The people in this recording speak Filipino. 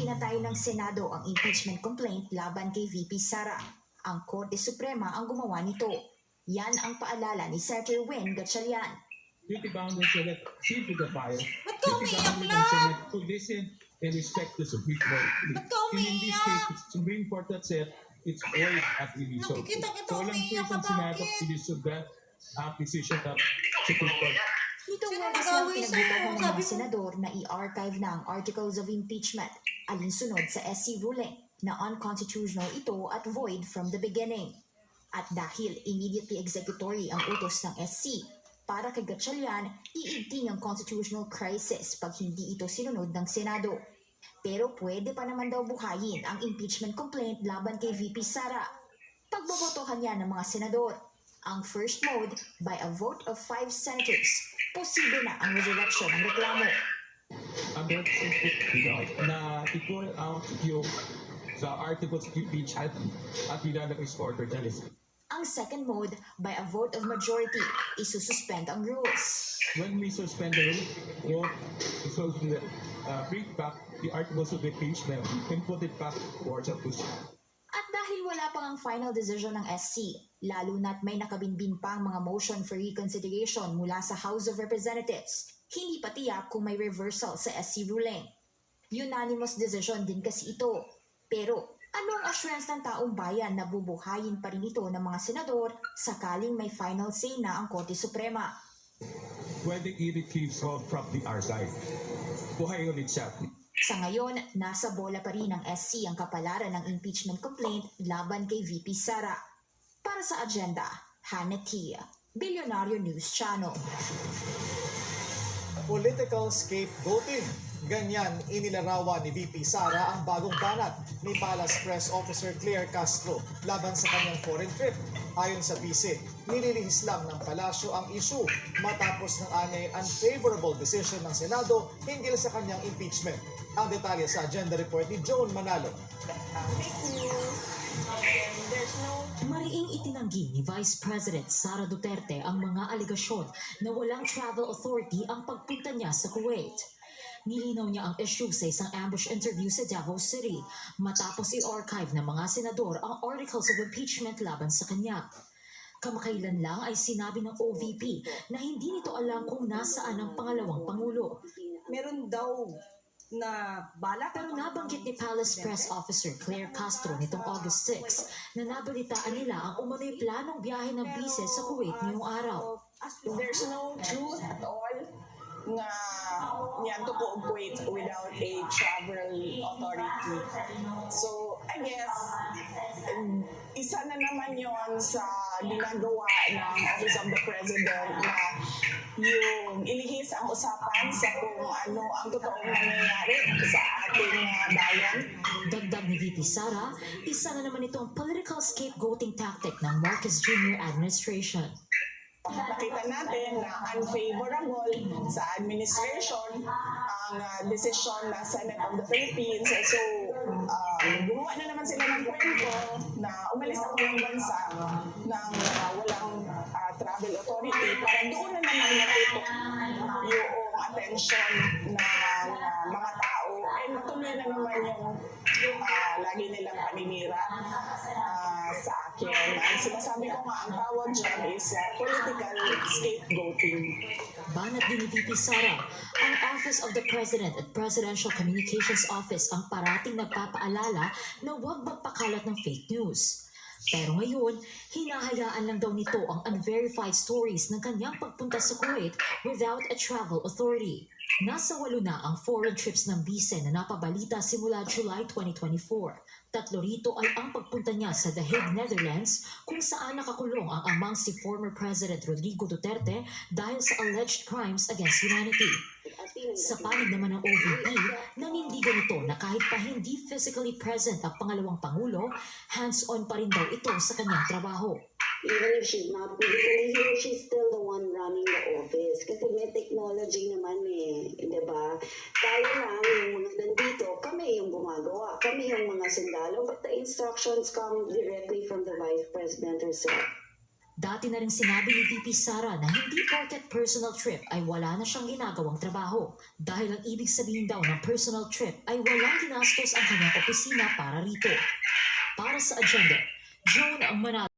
ipinatay ng Senado ang impeachment complaint laban kay VP Sara. Ang Korte Suprema ang gumawa nito. Yan ang paalala ni Senator Win Gatchalian. titibangan ng Senate, see to the fire. Ba't ka lang? Senate to listen and respect the Supreme Court. Ba't ka And in this umiiyak? case, it's Supreme Court that said it's void at revision. Nakikita kita So walang umiiyak choice ka, ang Senado bakit? to that uh, decision of Supreme Court. Nitong Webes lang pinagbutan ng mga senador na i-archive na ang articles of impeachment alinsunod sa SC ruling na unconstitutional ito at void from the beginning. At dahil immediately executory ang utos ng SC, para kay Gatchalian, iigting ang constitutional crisis pag hindi ito sinunod ng Senado. Pero pwede pa naman daw buhayin ang impeachment complaint laban kay VP Sara. Pagbobotohan yan ng mga senador. Ang first mode, by a vote of five senators, posible na ang resurrection ng reklamo. Ang na i-pull out yung the articles of impeachment at nilalagay sa order ng Ang second mode, by a vote of majority, isususpend ang rules. When we suspend the rule, so the, uh, bring back the articles of impeachment and put it back towards the push. Wala pang ang final decision ng SC, lalo na't may nakabinbin pang mga motion for reconsideration mula sa House of Representatives, hindi pa tiyak kung may reversal sa SC ruling. Unanimous decision din kasi ito. Pero ano ang assurance ng taong bayan na bubuhayin pa rin ito ng mga senador sakaling may final say na ang Korte Suprema? Pwede i-retrieve so from the R side. Buhay ulit siya. Sa ngayon, nasa bola pa rin ng SC ang kapalaran ng impeachment complaint laban kay VP Sara. Para sa agenda, Hannah T. Billionario News Channel. Political scapegoating. Ganyan inilarawan ni VP Sara ang bagong banat ni Palace Press Officer Claire Castro laban sa kanyang foreign trip. Ayon sa PC, nililihis lang ng palasyo ang issue matapos ng anay unfavorable decision ng Senado hinggil sa kanyang impeachment. Ang detalye sa agenda report ni Joan Manalo. Mariing itinanggi ni Vice President Sara Duterte ang mga alegasyon na walang travel authority ang pagpunta niya sa Kuwait. Nilinaw niya ang issue sa isang ambush interview sa Davao City matapos i-archive ng mga senador ang articles of impeachment laban sa kanya. Kamakailan lang ay sinabi ng OVP na hindi nito alam kung nasaan ang pangalawang pangulo. meron daw na balak. Pero nabanggit ni Palace Press Officer Claire Castro nitong August 6 na nabalitaan nila ang umano'y planong biyahe ng bise sa Kuwait ngayong araw. there's no truth at all nga niyan to Kuwait without a travel authority. So, I guess, isa na naman yon sa ginagawa ng Office of the President na yung ilihis ang usapan sa kung ano ang totoong nangyayari sa ating uh, bayan. Dagdag ni VP Sara, isa na naman itong political scapegoating tactic ng Marcos Jr. administration. Nakita natin na unfavorable sa administration ang uh, decision ng Senate of the Philippines. So, um, gumawa na naman sila ng kwento na umalis ako ng bansa ng uh, walang uh, travel authority para doon na naman natutok yung attention ng uh, mga tao and matuloy na naman yung uh, lagi nilang paninira uh, sa akin. Ang sinasabi ko nga, ang tawag dyan is uh, political scapegoating. Banat din ni VP Sara, ang Office of the President at Presidential Communications Office ang parating nagpapaalala na huwag magpakalat ng fake news. Pero ngayon, hinahayaan lang daw nito ang unverified stories ng kanyang pagpunta sa Kuwait without a travel authority. Nasa walo na ang foreign trips ng bise na napabalita simula July 2024. Tatlo rito ay ang pagpunta niya sa The Hague, Netherlands, kung saan nakakulong ang amang si former President Rodrigo Duterte dahil sa alleged crimes against humanity. Sa panig naman ng OVP, nanindigan ito na kahit pa hindi physically present ang pangalawang pangulo, hands-on pa rin daw ito sa kanyang trabaho. Even if she's not physically here, she's still the one running the office. Kasi may technology naman eh, di ba? Tayo lang, yung mga nandito, kami yung gumagawa. Kami yung mga sundalo, but the instructions come directly from the Vice President herself. Dati na rin sinabi ni VP Sara na hindi porket personal trip ay wala na siyang ginagawang trabaho dahil ang ibig sabihin daw ng personal trip ay walang ginastos ang kanyang opisina para rito. Para sa agenda, ang manalo.